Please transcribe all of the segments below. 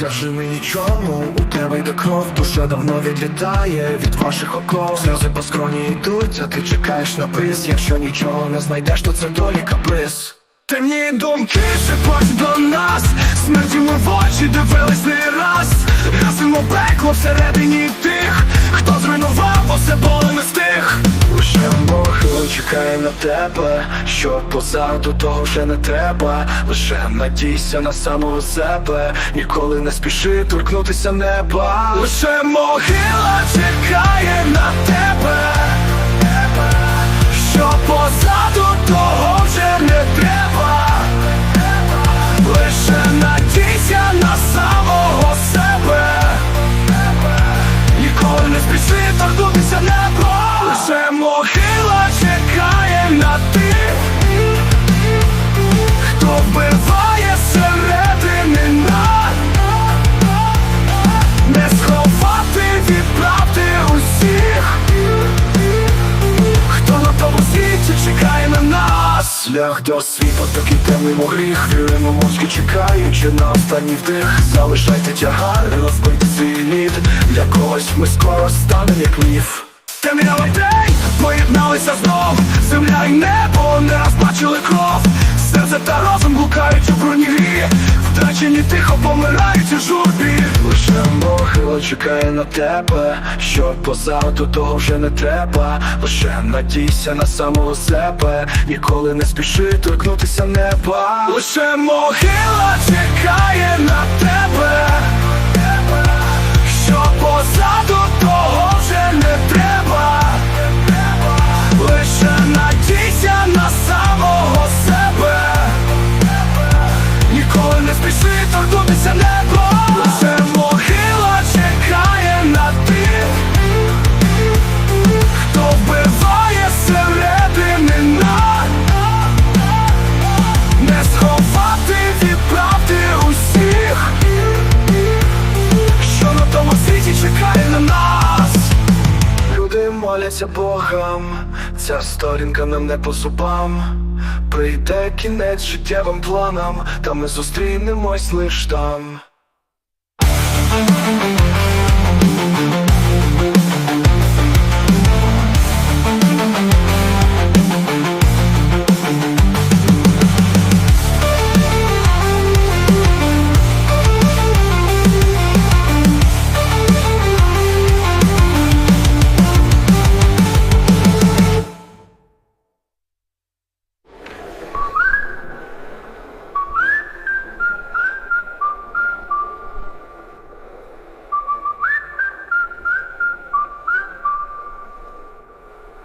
скажи мені чому? У тебе йде кров, душа давно відлітає від ваших оков. Сльози по скроні йдуть, а ти чекаєш на приз. Якщо нічого не знайдеш, то це долі каприз. Темні думки шепочуть до нас. Смерті ми в очі дивились не раз. Гасимо пекло всередині тих Хто зруйнував усе болем не стих Лише Бог чекає на тебе. Що позаду того вже не треба. Лише надійся на самого себе. Ніколи не спіши торкнутися неба. Лише могила чекає на тебе, тебе. Що позаду того Шлях до світла, такий темний гріх. Віримо мовчки чекаючи на останній вдих. Залишайте тягар, розбити свій лід. Для когось ми скоро станемо як міф. Темрява день, поєдналися знов. Земля і небо не раз бачили кров. Серце та розум гукають у броні грі Втрачені тихо помирають у журбі. Лише мохило чекає на тебе. Що позаду того вже не треба. Лише надійся на самого себе. Ніколи не спіши торкнутися неба. Лише мохила чекає на тебе Люди Богам, ця сторінка нам не по зубам. Прийде кінець життєвим планам, та ми зустрінемось лиш там.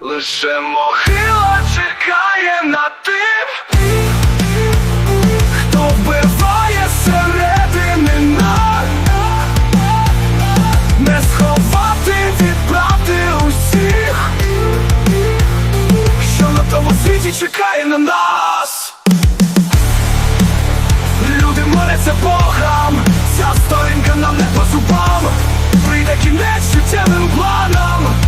Лише могила чекає на тих, хто вбиває середини нас. Не сховати від правди усіх, що на тому світі чекає на нас. Люди моляться Богам, ця сторінка нам не по зубам. Прийде кінець життєвим планам